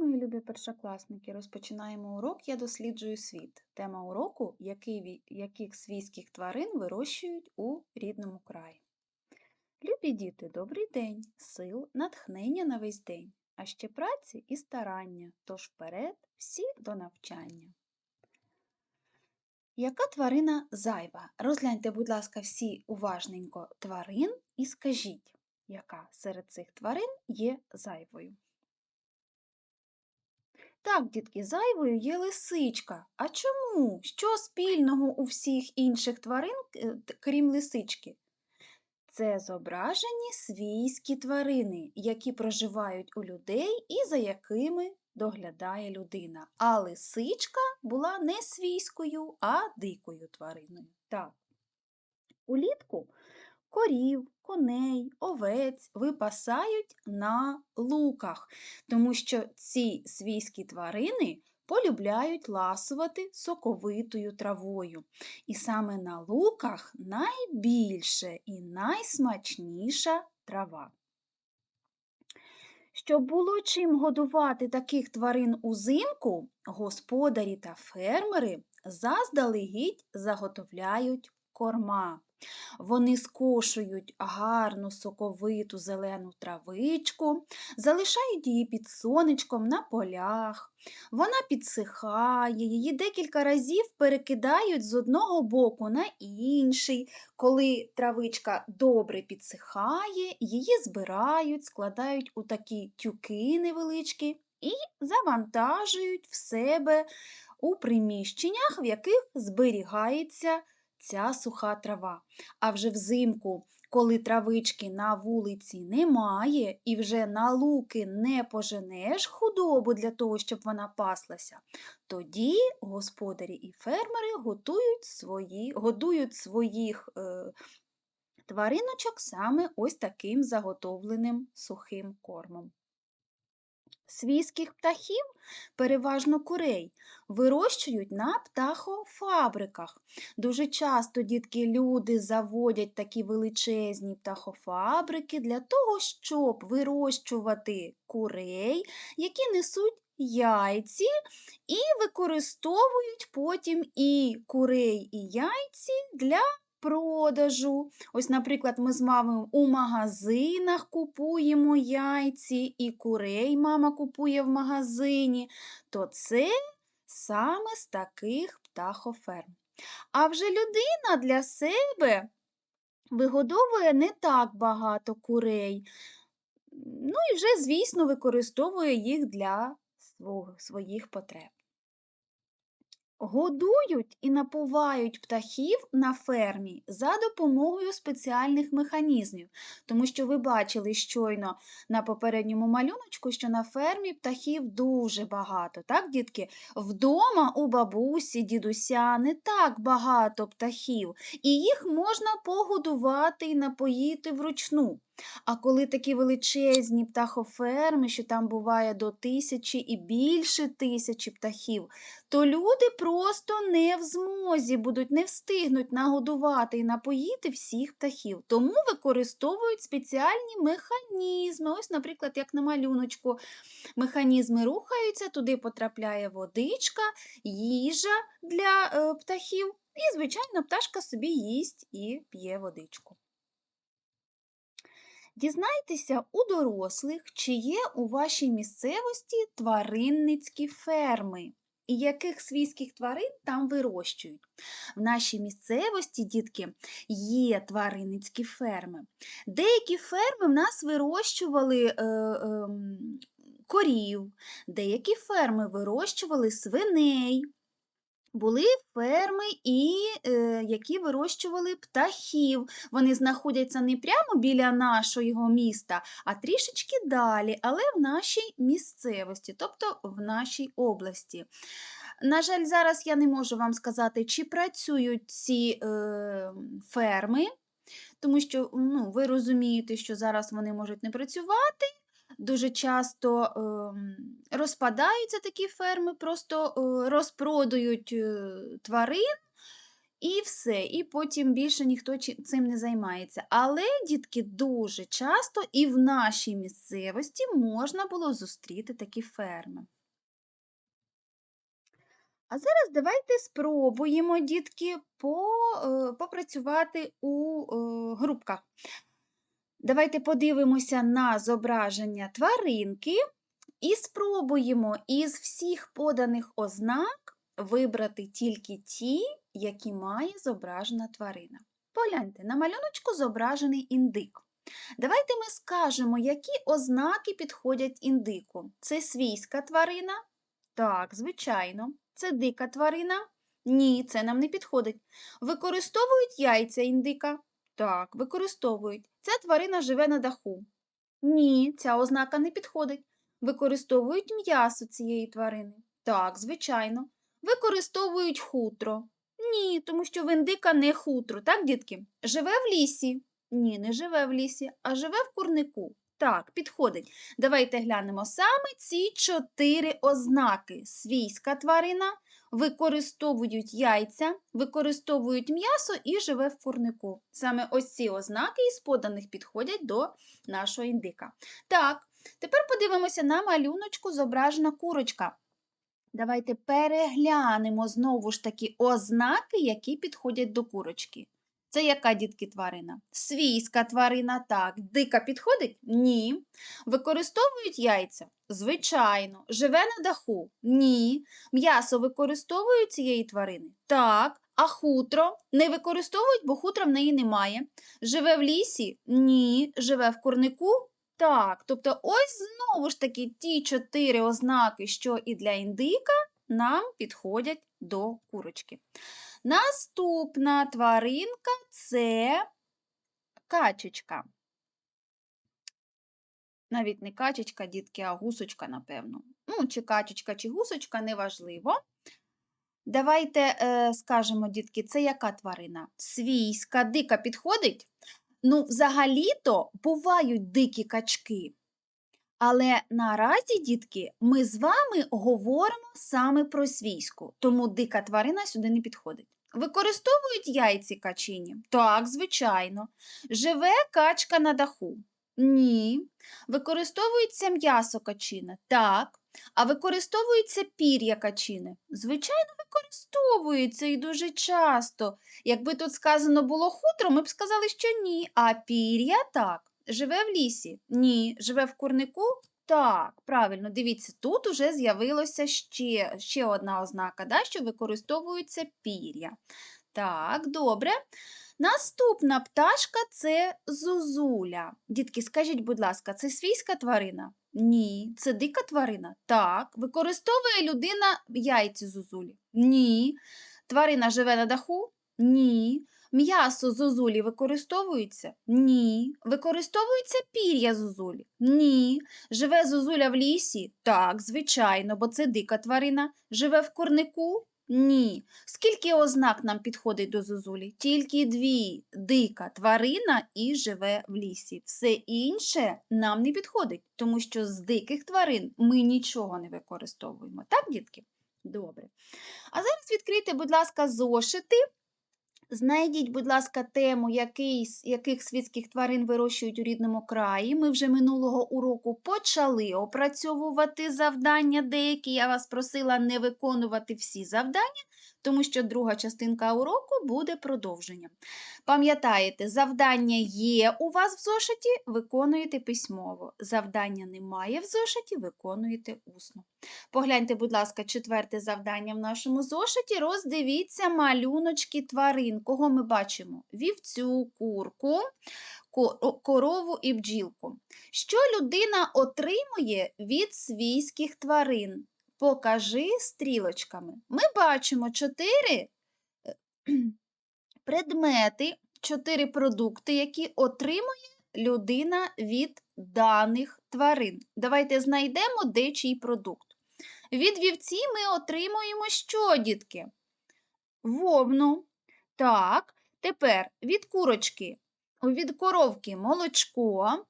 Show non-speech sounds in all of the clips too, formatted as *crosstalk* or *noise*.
мої любі першокласники, розпочинаємо урок Я досліджую світ. Тема уроку «Який яких свійських тварин вирощують у рідному краї. Любі діти, добрий день, сил, натхнення на весь день, а ще праці і старання, тож вперед всі до навчання. Яка тварина зайва? Розгляньте, будь ласка, всі уважненько тварин і скажіть, яка серед цих тварин є зайвою. Так, дітки, зайвою є лисичка. А чому? Що спільного у всіх інших тварин, е, крім лисички? Це зображені свійські тварини, які проживають у людей і за якими доглядає людина. А лисичка була не свійською, а дикою твариною. Так. Улітку корів, коней, овець випасають на луках, тому що ці свійські тварини полюбляють ласувати соковитою травою. І саме на луках найбільше і найсмачніша трава. Щоб було чим годувати таких тварин узимку, господарі та фермери заздалегідь заготовляють корма. Вони скошують гарну соковиту зелену травичку, залишають її під сонечком на полях. Вона підсихає, її декілька разів перекидають з одного боку на інший. Коли травичка добре підсихає, її збирають, складають у такі тюки невеличкі і завантажують в себе у приміщеннях, в яких зберігається ця суха трава. А вже взимку, коли травички на вулиці немає і вже на луки не поженеш худобу для того, щоб вона паслася, тоді господарі і фермери готують свої, годують своїх е, твариночок саме ось таким заготовленим сухим кормом. Свійських птахів, переважно курей, вирощують на птахофабриках. Дуже часто дітки люди заводять такі величезні птахофабрики для того, щоб вирощувати курей, які несуть яйці і використовують потім і курей, і яйці для продажу. Ось, наприклад, ми з мамою у магазинах купуємо яйці, і курей мама купує в магазині, то це саме з таких птахоферм. А вже людина для себе вигодовує не так багато курей. Ну і вже, звісно, використовує їх для своїх потреб. Годують і напувають птахів на фермі за допомогою спеціальних механізмів, тому що ви бачили щойно на попередньому малюночку, що на фермі птахів дуже багато. Так, дітки? Вдома у бабусі, дідуся не так багато птахів, і їх можна погодувати і напоїти вручну. А коли такі величезні птахоферми, що там буває до тисячі і більше тисячі птахів, то люди просто не в змозі будуть, не встигнуть нагодувати і напоїти всіх птахів. Тому використовують спеціальні механізми. Ось, наприклад, як на малюночку, механізми рухаються, туди потрапляє водичка, їжа для е, птахів, і, звичайно, пташка собі їсть і п'є водичку. Дізнайтеся у дорослих, чи є у вашій місцевості тваринницькі ферми і яких свійських тварин там вирощують. В нашій місцевості, дітки, є тваринницькі ферми. Деякі ферми в нас вирощували е, ем, корів, деякі ферми вирощували свиней. Були ферми, і, е, які вирощували птахів. Вони знаходяться не прямо біля нашого міста, а трішечки далі, але в нашій місцевості, тобто в нашій області. На жаль, зараз я не можу вам сказати, чи працюють ці е, ферми, тому що ну, ви розумієте, що зараз вони можуть не працювати. Дуже часто ем, розпадаються такі ферми, просто е, розпродають е, тварин І все, і потім більше ніхто цим не займається. Але, дітки, дуже часто і в нашій місцевості можна було зустріти такі ферми. А зараз давайте спробуємо, дітки, е, попрацювати у групках. Давайте подивимося на зображення тваринки і спробуємо із всіх поданих ознак вибрати тільки ті, які має зображена тварина. Погляньте, на малюночку зображений індик. Давайте ми скажемо, які ознаки підходять індику. Це свійська тварина? Так, звичайно. Це дика тварина? Ні, це нам не підходить. Використовують яйця індика? Так, використовують. Ця тварина живе на даху. Ні, ця ознака не підходить. Використовують м'ясо цієї тварини. Так, звичайно. Використовують хутро. Ні, тому що в індика не хутро, так, дітки? Живе в лісі. Ні, не живе в лісі, а живе в курнику. Так, підходить. Давайте глянемо саме ці чотири ознаки. Свійська тварина, використовують яйця, використовують м'ясо і живе в курнику. Саме ось ці ознаки із поданих підходять до нашого індика. Так, тепер подивимося на малюночку зображена курочка. Давайте переглянемо знову ж таки ознаки, які підходять до курочки. Це яка, дітки, тварина? Свійська тварина, так. Дика підходить? Ні. Використовують яйця? Звичайно. Живе на даху? Ні. М'ясо використовують цієї тварини? Так. А хутро не використовують, бо хутра в неї немає. Живе в лісі? Ні. Живе в курнику? Так. Тобто, ось знову ж таки ті чотири ознаки, що і для індика, нам підходять до курочки. Наступна тваринка це качечка. Навіть не качечка, дітки, а гусочка, напевно. Ну, чи качечка, чи гусочка, неважливо. Давайте е, скажемо, дітки, це яка тварина? Свійська, дика підходить? Ну, взагалі-то бувають дикі качки. Але наразі, дітки, ми з вами говоримо саме про свійську, тому дика тварина сюди не підходить. Використовують яйці качині? Так, звичайно. Живе качка на даху? Ні. Використовується м'ясо качини? Так. А використовується пір'я качини? Звичайно, використовується і дуже часто. Якби тут сказано було хутро, ми б сказали, що ні. А пір'я так. Живе в лісі? Ні. Живе в курнику? Так, правильно, дивіться, тут уже з'явилося ще, ще одна ознака, да, що використовується пір'я. Так, добре. Наступна пташка це зозуля. Дітки, скажіть, будь ласка, це свійська тварина? Ні. Це дика тварина? Так. Використовує людина яйці зозулі? Ні. Тварина живе на даху? Ні. М'ясо зозулі використовується? Ні. Використовується пір'я зозулі? Ні. Живе зозуля в лісі? Так, звичайно, бо це дика тварина. Живе в курнику? Ні. Скільки ознак нам підходить до зозулі? Тільки дві. Дика тварина і живе в лісі. Все інше нам не підходить, тому що з диких тварин ми нічого не використовуємо. Так, дітки? Добре. А зараз відкрийте, будь ласка, зошити. Знайдіть, будь ласка, тему, який, яких світських тварин вирощують у рідному краї. Ми вже минулого уроку почали опрацьовувати завдання деякі. Я вас просила не виконувати всі завдання, тому що друга частинка уроку буде продовженням. Пам'ятаєте, завдання є у вас в зошиті, виконуєте письмово. Завдання немає в зошиті, виконуєте усно. Погляньте, будь ласка, четверте завдання в нашому зошиті. Роздивіться малюночки тварин. Кого ми бачимо? Вівцю, курку, корову і бджілку. Що людина отримує від свійських тварин? Покажи стрілочками. Ми бачимо чотири е, *clears throat* предмети, чотири продукти, які отримує людина від даних тварин. Давайте знайдемо де чий продукт. Від вівці ми отримуємо що, дітки? Вовну. Так, тепер від курочки, від коровки молочко,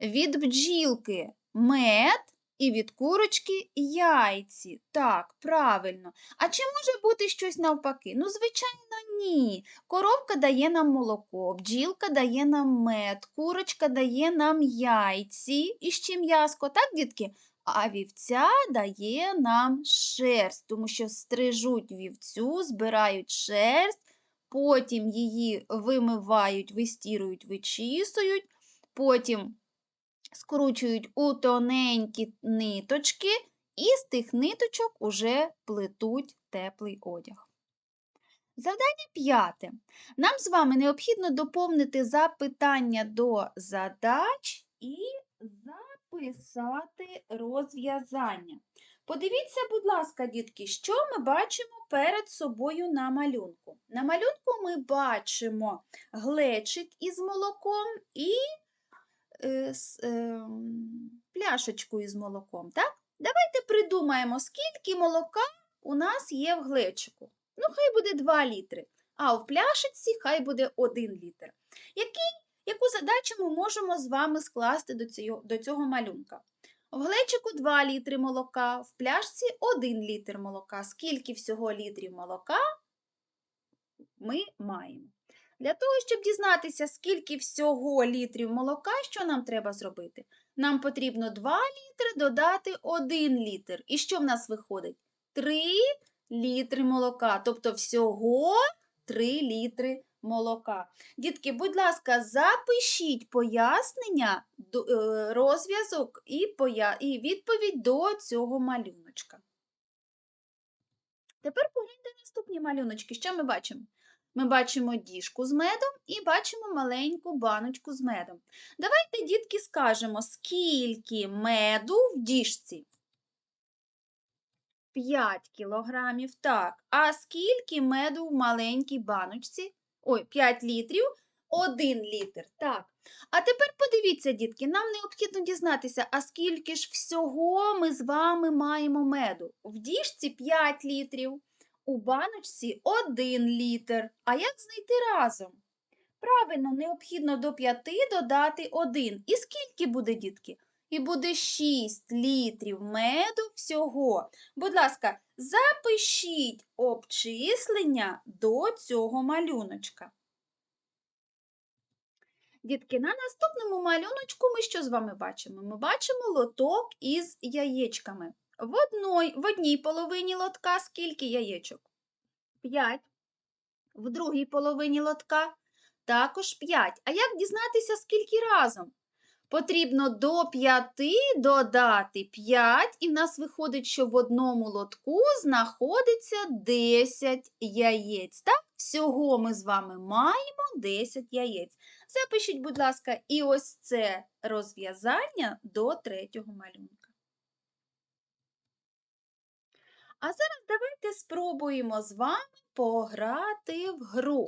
від бджілки мед і від курочки яйці. Так, правильно. А чи може бути щось навпаки? Ну, звичайно, ні. Коровка дає нам молоко, бджілка дає нам мед, курочка дає нам яйці і ще м'яско, так, дітки? А вівця дає нам шерсть, тому що стрижуть вівцю, збирають шерсть, потім її вимивають, вистірують, вичісують, потім скручують у тоненькі ниточки, і з тих ниточок уже плетуть теплий одяг. Завдання п'яте. Нам з вами необхідно доповнити запитання до задач і записати розв'язання. Подивіться, будь ласка, дітки, що ми бачимо перед собою на малюнку. На малюнку ми бачимо глечик із молоком і пляшечку із молоком. Так? Давайте придумаємо, скільки молока у нас є в глечику. Ну, хай буде 2 літри, а в пляшечці хай буде 1 літр. Який, яку задачу ми можемо з вами скласти до цього, до цього малюнка? В глечику 2 літри молока, в пляшці 1 літр молока. Скільки всього літрів молока ми маємо? Для того, щоб дізнатися, скільки всього літрів молока, що нам треба зробити? Нам потрібно 2 літри додати 1 літр. І що в нас виходить? 3 літри молока. Тобто всього 3 літри молока. Дітки, будь ласка, запишіть пояснення, е, розв'язок і, відповідь до цього малюночка. Тепер погляньте наступні малюночки. Що ми бачимо? Ми бачимо діжку з медом і бачимо маленьку баночку з медом. Давайте, дітки, скажемо, скільки меду в діжці? 5 кілограмів, так. А скільки меду в маленькій баночці? Ой, 5 літрів, 1 літр. Так. А тепер подивіться, дітки, нам необхідно дізнатися, а скільки ж всього ми з вами маємо меду? В діжці 5 літрів, у баночці 1 літр. А як знайти разом? Правильно, необхідно до 5 додати 1. І скільки буде, дітки? І буде 6 літрів меду всього. Будь ласка, запишіть обчислення до цього малюночка. Дітки, на наступному малюночку ми що з вами бачимо? Ми бачимо лоток із яєчками. В, одной, в одній половині лотка скільки яєчок? 5. В другій половині лотка також 5. А як дізнатися, скільки разом? Потрібно до 5 додати 5, і в нас виходить, що в одному лотку знаходиться 10 яєць. Так? Всього ми з вами маємо 10 яєць. Запишіть, будь ласка, і ось це розв'язання до третього малюнка. А зараз давайте спробуємо з вами пограти в гру.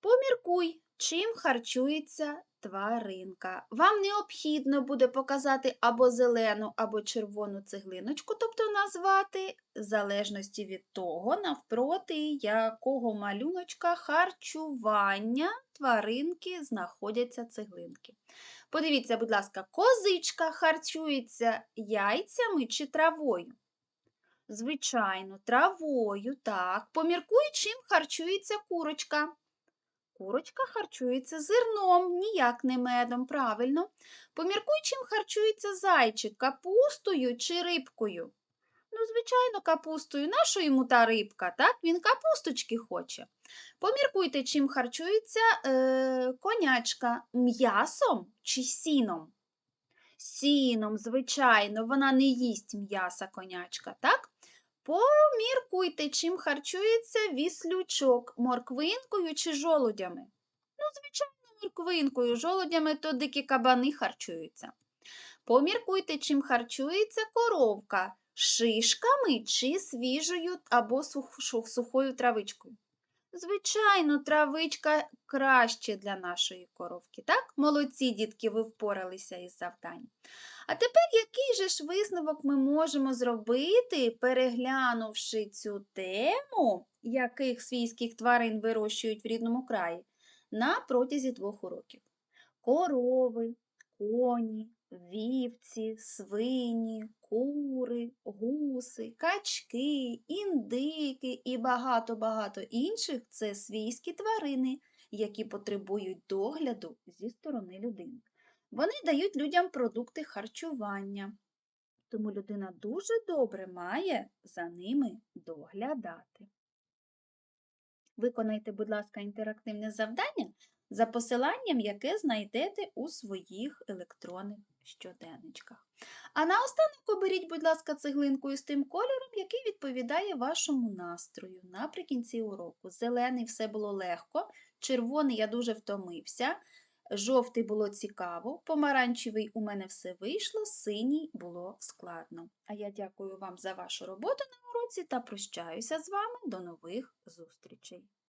Поміркуй, чим харчується тваринка. Вам необхідно буде показати або зелену, або червону цеглиночку, тобто назвати, в залежності від того, навпроти якого малюночка харчування тваринки знаходяться цеглинки. Подивіться, будь ласка, козичка харчується яйцями чи травою? Звичайно, травою, так. Поміркуй, чим харчується курочка. Курочка харчується зерном, ніяк не медом, правильно. Поміркуй, чим харчується зайчик, капустою чи рибкою. Ну, звичайно, капустою. Нащо йому та рибка? Так? Він капусточки хоче. Поміркуйте, чим харчується е, конячка м'ясом чи сіном. Сіном, звичайно, вона не їсть м'яса конячка, так? Поміркуйте, чим харчується віслючок, морквинкою чи жолудями. Ну, звичайно, морквинкою, жолудями то дикі кабани харчуються. Поміркуйте, чим харчується коровка, шишками чи свіжою або сух- сухою травичкою. Звичайно, травичка краще для нашої коровки, так? Молодці, дітки, ви впоралися із завданням. А тепер який же ж висновок ми можемо зробити, переглянувши цю тему, яких свійських тварин вирощують в рідному краї, на протязі двох уроків? Корови, коні, вівці, свині, кури, гуси, качки, індики і багато-багато інших це свійські тварини, які потребують догляду зі сторони людини. Вони дають людям продукти харчування, тому людина дуже добре має за ними доглядати. Виконайте, будь ласка, інтерактивне завдання за посиланням, яке знайдете у своїх електронних щоденничках. А наостанок оберіть, будь ласка, цеглинку із тим кольором, який відповідає вашому настрою наприкінці уроку. Зелений все було легко, червоний я дуже втомився, жовтий було цікаво, помаранчевий у мене все вийшло, синій було складно. А я дякую вам за вашу роботу на уроці та прощаюся з вами до нових зустрічей.